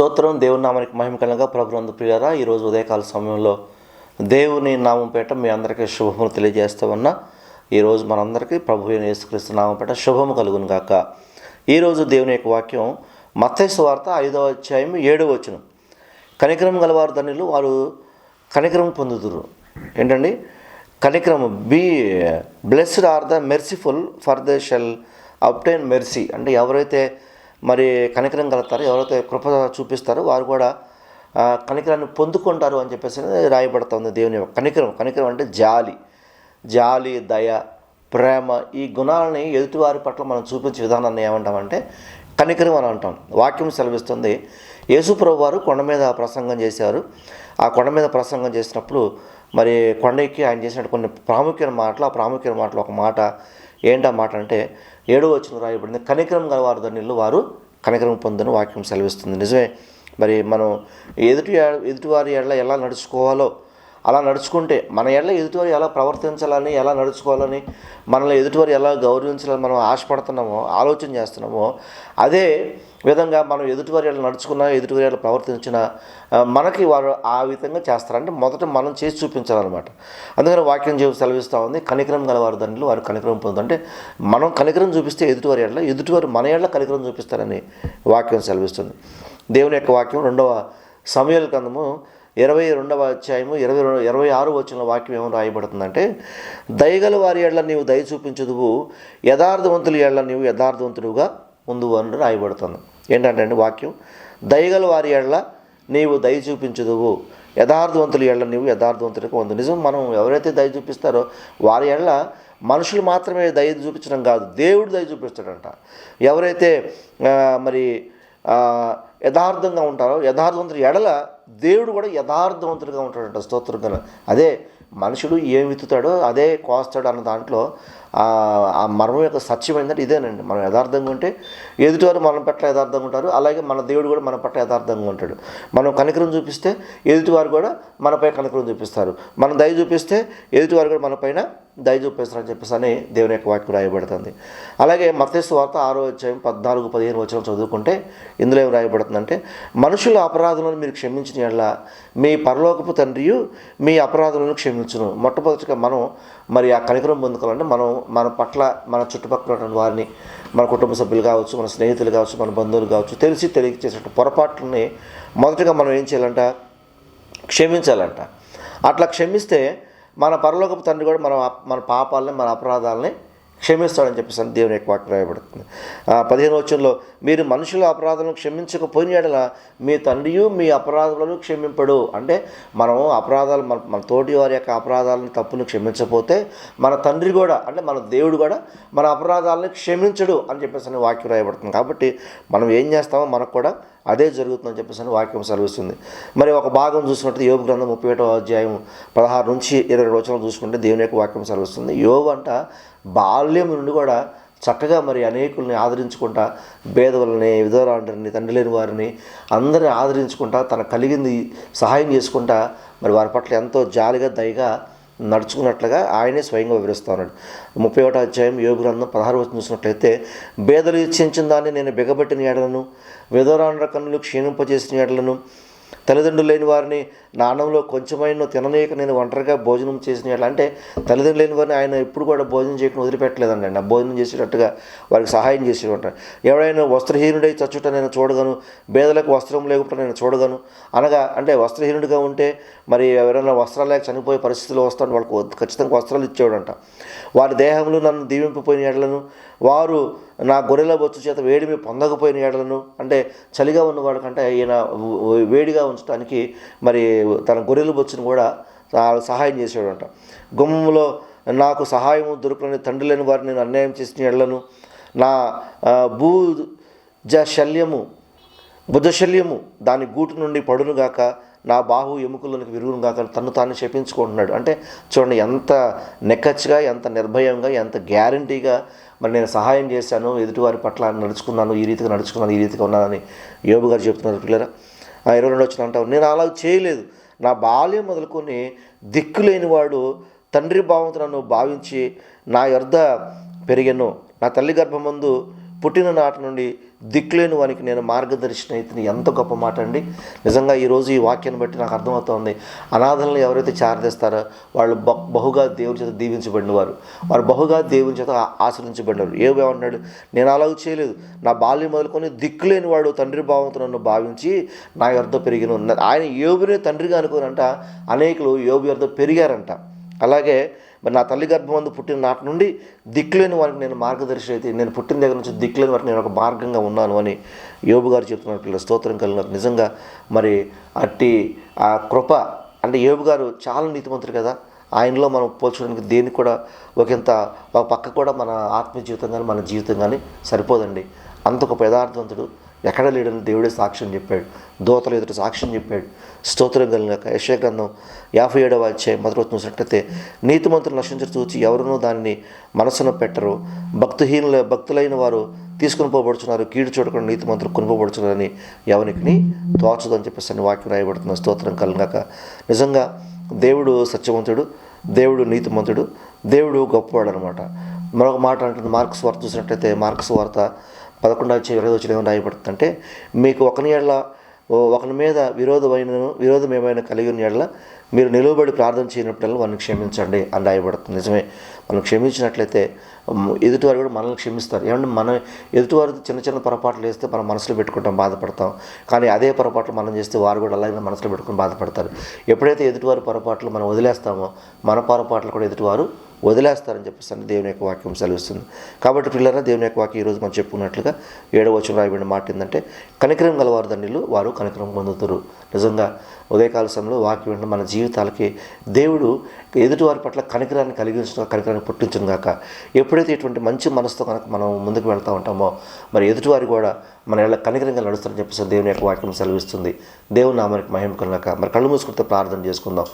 స్తోత్రం. దేవుని నామానికి మహిమ కలంగా ప్రభునందు ప్రియారా ఈరోజు ఉదయకాల సమయంలో దేవుని నామం పేట మీ అందరికీ శుభములు తెలియజేస్తూ ఉన్నా. ఈరోజు మనందరికీ ప్రభు యేసుక్రీస్తు నామం పేట శుభము కలుగును గాక. ఈరోజు దేవుని యొక్క వాక్యం మత్స్య వార్త ఐదవ అధ్యాయం ఏడవ వచ్చిన కనికరం గలవారు ధనులు వారు కనికరం పొందుతురు ఏంటండి? కనికరం be blessed are the merciful for the shall obtain mercy అంటే ఎవరైతే మరి కనికరం కలుగుతారు. ఎవరైతే కృప చూపిస్తారో వారు కూడా కనికరాన్ని పొందుకుంటారు అని చెప్పేసి రాయబడుతుంది దేవుని యొక్క కనికరం. కనికరం అంటే జాలి. జాలి దయ ప్రేమ ఈ గుణాలని ఎదుటివారి పట్ల మనం చూపించే విధానాన్ని ఏమంటామంటే కనికరం అని అంటాం. వాక్యం సెలవిస్తుంది యేసుప్రభు వారు కొండ మీద ప్రసంగం చేశారు. ఆ కొండ మీద ప్రసంగం చేసినప్పుడు మరి కొండ ఎక్కి ఆయన చేసిన కొన్ని ప్రాముఖ్యమైన మాటలు ఆ ప్రాముఖ్యమైన మాటలు ఒక మాట ఏంటా మాట అంటే ఏడో వచ్చిన రాయబడింది కనికరం గలవారు ధనిళ్ళు వారు కనికరం పొందని వాక్యం సెలవిస్తుంది. నిజమే. మరి మనం ఎదుటి ఎదుటివారి ఎడల ఎలా నడుచుకోవాలో అలా నడుచుకుంటే మన ఎడల ఎదుటివారు ఎలా ప్రవర్తించాలని ఎలా నడుచుకోవాలని మనల్ని ఎదుటివారు ఎలా గౌరవించాలని మనం ఆశపడుతున్నామో ఆలోచన చేస్తున్నామో అదే విధంగా మనం ఎదుటివారి ఎలా నడుచుకున్నా ఎదుటివారి ఎలా ప్రవర్తించినా మనకి వారు ఆ విధంగా చేస్తారంటే మొదట మనం చేసి చూపించాలన్నమాట. అందుకని వాక్యం చేసి సెలవిస్తూ ఉంది. కనికరం గలవారు దండ్రులు వారు కనికరం పొందంటే మనం కనికరం చూపిస్తే ఎదుటివారి ఎడల ఎదుటివారు మన ఎడల కనికరం చూపిస్తారని వాక్యం సెలవిస్తుంది. దేవుని యొక్క వాక్యం రెండవ సమయాల కందము ఇరవై రెండవ అధ్యాయము ఇరవై రెండు ఇరవై ఆరు వచ్చిన వాక్యం ఏమో రాయబడుతుందంటే దయగల వారి ఏళ్ళ నీవు దయ చూపించదువు యథార్థవంతుల ఏళ్ళ నీవు యథార్థవంతుడుగా ఉందు అని రాయబడుతుంది. ఏంటంటే అండి వాక్యం? దయగల వారి ఏళ్ళ నీవు దయ చూపించదువు యథార్థవంతుల ఏళ్ళ నీవు యథార్థవంతుడికి ఉంది నిజం మనం ఎవరైతే దయ చూపిస్తారో వారి ఏళ్ళ మనుషులు మాత్రమే దయ చూపించడం కాదు దేవుడు దయ చూపిస్తాడంట. ఎవరైతే మరి యథార్థంగా ఉంటారో యథార్థవంతుల ఎడల దేవుడు కూడా యథార్థవంతుడిగా ఉంటాడంట స్తోత్రం అదే మనుషుడు ఏం విత్తుతాడో అదే కోస్తాడు అన్న దాంట్లో ఆ మర్మం యొక్క సత్యం ఏంటంటే ఇదేనండి. మనం యథార్థంగా ఉంటే ఎదుటివారు మన పట్ల యథార్థంగా ఉంటారు. అలాగే మన దేవుడు కూడా మన పట్ల యథార్థంగా ఉంటాడు. మనం కనికరం చూపిస్తే ఎదుటివారు కూడా మనపై కనికరం చూపిస్తారు. మనం దయ చూపిస్తే ఎదుటివారు కూడా మనపైన దయ చూపిస్తారని చెప్పేసి అని దేవుని యొక్క వాక్యం రాయబడుతుంది. అలాగే మత్స్సు వార్త ఆరో అధ్యాయం పద్నాలుగు పదిహేను వచ్చిన చదువుకుంటే ఇందులో ఏం రాయబడుతుందంటే మనుషుల అపరాధులను మీరు క్షమించిన ఎడల మీ పరలోకపు తండ్రియు మీ అపరాధులను క్షమించును. మొట్టమొదటిగా మనం మరి ఆ కనికరం పొందుకోవాలంటే మనం మన పట్ల మన చుట్టుపక్కల ఉన్న వారిని మన కుటుంబ సభ్యులు కావచ్చు మన స్నేహితులు కావచ్చు మన బంధువులు కావచ్చు తెలిసి తెలియచేసిన పొరపాట్లని మొదటగా మనం ఏం చేయాలంట? క్షమించాలంట. అట్లా క్షమిస్తే మన పరలోకపు తండ్రి కూడా మన మన పాపాలని మన అపరాధాలని క్షమిస్తాడని చెప్పేసి అని దేవుని యొక్క వాక్యం రాయబడుతుంది. ఆ, పదిహేను వచ్చంలో మీరు మనుషుల అపరాధాలను క్షమించకపోయిన యెడల మీ తండ్రియు మీ అపరాధాలను క్షమింపడు. అంటే మనం అపరాధాలు మన మన తోటి వారి యొక్క అపరాధాలను తప్పును క్షమించకపోతే మన తండ్రి కూడా అంటే మన దేవుడు కూడా మన అపరాధాలను క్షమించడు అని చెప్పేసి అని వాక్యం రాయబడుతుంది. కాబట్టి మనం ఏం చేస్తామో మనకు కూడా అదే జరుగుతుందని చెప్పేసి అని వాక్యం సెలవిస్తుంది. మరి ఒక భాగం చూసుకుంటే యోగు గ్రంథం ముప్పై ఒకటో అధ్యాయం పదహారు నుంచి ఇరవై రోజులు చూసుకుంటే దేవుని యొక్క వాక్యం సెలవిస్తుంది. యోగు అంట బాల్యం నుండి కూడా చక్కగా మరి అనేకుల్ని ఆదరించుకుంటా భేదవులని విధవరాండ్రిని తండ్రి లేని వారిని అందరిని ఆదరించుకుంటా తన కలిగింది సహాయం చేసుకుంటా మరి వారి పట్ల ఎంతో జాలిగా దయగా నడుచుకున్నట్లుగా ఆయనే స్వయంగా వివరిస్తూ ఉన్నాడు. ముప్పై ఒకటో అధ్యాయం యోగు గ్రంథం పదహారు వచ్చిన చూసినట్లయితే బేదలు ఇచ్చించిన దాన్ని నేను బిగబట్టిన ఏడలను విధవరాండ్ర కన్నులు క్షీణింపజేసిన ఏడలను తల్లిదండ్రులు లేని వారిని నాన్నంలో కొంచెమైన తిననీయక నేను ఒంటరిగా భోజనం చేసిన అంటే తల్లిదండ్రులు లేని వారిని ఆయన ఎప్పుడు కూడా భోజనం చేయకుండా వదిలిపెట్టలేదండి ఆయన భోజనం చేసేటట్టుగా వారికి సహాయం చేసేవాడు ఎవడైనా వస్త్రహీనుడై చచ్చుట నేను చూడగను బేదలకు వస్త్రం లేకుండా నేను చూడగను అనగా అంటే వస్త్రహీనుడిగా ఉంటే మరి ఎవరైనా వస్త్రాలు లేక చనిపోయే పరిస్థితులు వస్తాను వాళ్ళకు ఖచ్చితంగా వస్త్రాలు ఇచ్చేవాడంట. వారి దేహంలో నన్ను దీవింపపోయిన ఎడలను వారు నా గొర్రెల బొచ్చు చేత వేడిమి పొందకపోయిన ఎడలను అంటే చలిగా ఉన్నవాడు కంటే ఈయన వేడిగా ఉంచడానికి మరి తన గొర్రెలు బొచ్చును కూడా సహాయం చేసేవాడంట గుమ్మంలో నాకు సహాయం దొరకని తండ్రి లేని వారిని నేను అన్యాయం చేసిన ఎళ్ళను నా ఆ, భూ జ శల్యము బుద్ధశల్యము దాని గూటు నుండి పడునుగాక నా బాహు ఎముకలకు విరుగునుగాక తను తాను చెప్పించుకుంటున్నాడు అంటే చూడండి ఎంత నెక్కచ్చిగా ఎంత నిర్భయంగా ఎంత గ్యారంటీగా మరి నేను సహాయం చేశాను ఎదుటివారి పట్ల నడుచుకున్నాను ఈ రీతిగా నడుచుకున్నాను ఈ రీతిగా ఉన్నానని యోబు గారు చెప్తున్నారు పిల్లరా. ఆ ఇరవై రెండు వచ్చిన అంటావు. నేను అలా చేయలేదు. నా బాల్యం మొదలుకొని దిక్కులేని వాడు తండ్రి భావంతో నన్ను భావించి నా యొద్ద పెరిగాను. నా తల్లి గర్భమందు పుట్టిన నాటి నుండి దిక్కులేని వానికి నేను మార్గదర్శన అయితే ఎంత గొప్ప మాట అండి. నిజంగా ఈరోజు ఈ వాక్యాన్ని బట్టి నాకు అర్థమవుతోంది. అనాథలను ఎవరైతే చారదీస్తారో వాళ్ళు బహుగా దేవుని చేత దీవించబడిన వారు వారు బహుగా దేవుని చేత ఆశ్రయించబడినారు ఏ ఏమన్నాడు? నేను అలాగ చేయలేదు. నా బాల్యం మొదలుకొని దిక్కులేని వాడు తండ్రి భావంతో నన్ను భావించి నా యొద్ద పెరిగిన ఆయన యోబునే తండ్రిగా అనుకోనంట అనేకులు యోబు యొద్ద పెరిగారంట. అలాగే మరి నా తల్లి గర్భమందు పుట్టిన నాటి నుండి దిక్కులేని వారికి నేను మార్గదర్శి అయితే నేను పుట్టిన దగ్గర నుంచి దిక్కులేని వారికి నేను ఒక మార్గంగా ఉన్నాను అని యోబు గారు చెప్తున్నారు పిల్లలు. స్తోత్రం కలిగిన. నిజంగా మరి అట్టి ఆ కృప అంటే యోబు గారు చాలా నీతిమంతుడు కదా. ఆయనలో మనం పోల్చడానికి దేనికి కూడా ఒకంత ఒక పక్క కూడా మన ఆత్మీయ జీవితం కానీ మన జీవితం కానీ సరిపోదండి. అంత ఒక యథార్థవంతుడు ఎక్కడ లేడని దేవుడే సాక్ష్యం చెప్పాడు. దోతలు ఎదుట సాక్ష్యం చెప్పాడు. స్తోత్రం కలిగిన యశయ గ్రంథం యాభై ఏడవ అధ్యాయం మొదటి చూసినట్టయితే చూసినట్లయితే నీతిమంతులు నశించరు చూచి ఎవరునూ దాన్ని మనసును పెట్టరు. భక్తిహీనుల భక్తులైన వారు తీసుకుని పోబడుచున్నారు కీడు చూడకుండా నీతిమంతులు కొనుకోబడుచున్నారని ఎవరికి తోచదు అని చెప్పేసి అని వాక్యం రాయబడుతున్న స్తోత్రం కలిగాక నిజంగా దేవుడు సత్యవంతుడు దేవుడు నీతిమంతుడు దేవుడు గొప్పవాడు అనమాట మరొక మాట అంటుంది మార్క్స్ వార్త చూసినట్లయితే మార్క్స్ వార్త పదకొండవ వచ్చి ఇరవై వచ్చిన ఏమైనా రాయబడుతుందంటే మీకు ఒకని ఏళ్ళ ఒకని మీద విరోధమైనను విరోధం ఏమైనా కలిగి ఉన్న ఏళ్ళ మీరు నిలువబడి ప్రార్థన చేయనప్పుడల్లా వారిని క్షమించండి అని రాయబడుతుంది. నిజమే. మనం క్షమించినట్లయితే ఎదుటివారు కూడా మనల్ని క్షమిస్తారు. ఏమంటే మనం ఎదుటివారు చిన్న చిన్న పొరపాట్లు వేస్తే మనం మనసులో పెట్టుకుంటాం బాధపడతాం. కానీ అదే పొరపాట్లు మనం చేస్తే వారు కూడా అలాగే మనసులో పెట్టుకుని బాధపడతారు. ఎప్పుడైతే ఎదుటివారి పొరపాట్లు మనం వదిలేస్తామో మన పొరపాట్లు కూడా ఎదుటివారు వదిలేస్తారని చెప్పేసి దేవుని యొక్క వాక్యం సెలవిస్తుంది. కాబట్టి పిల్లరా దేవుని యొక్క వాక్యం ఈరోజు మనం చెప్పుకున్నట్లుగా ఏడవ వచ్చిన రాయబడిన మాట ఏంటంటే కనికరం గలవారు దండిలు వారు కనికరం పొందుతారు. నిజంగా ఉదయకాల సమయంలో వాక్యం విన్న మన జీవితాలకి దేవుడు ఎదుటివారి పట్ల కనికరాన్ని కలిగించడం కనికరాన్ని పుట్టించడం గాక. ఎప్పుడైతే ఇటువంటి మంచి మనసుతో కనుక మనం ముందుకు వెళ్తూ ఉంటామో మరి ఎదుటివారు కూడా మన ఎలా కనికరంగా నడుస్తారని చెప్పేసి దేవుని యొక్క వాక్యం సెలవిస్తుంది. దేవుని నామానికి మహిమ కలగాక మరి కళ్ళు మూసుకుంటే ప్రార్థన చేసుకుందాం.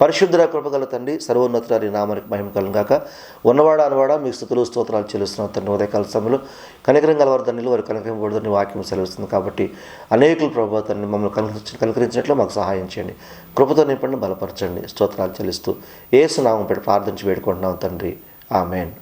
పరిశుద్ధుల కృపగల తండ్రి సర్వోన్నతురారి నామానికి మహిమ కలుగాక ఉన్నవాడ అనవాడ మీ స్థుతులు స్తోత్రాలు చెల్లిస్తున్నాం తండ్రి. ఉదయకాల సమయంలో కనికరం గలవారు తండ్రిలో వారు కనికరింపబడదని వాక్యం సెలవిస్తుంది కాబట్టి అనేకులు ప్రభావ తండ్రి మమ్మల్ని కనికరించి కనికరించినట్లు మాకు సహాయం చేయండి. కృపతో నింపండి బలపరచండి. స్తోత్రాలు చెల్లిస్తూ ఏసు నామం పెట్టి ప్రార్థించి వేడుకుంటున్నాం తండ్రి. ఆమెన్.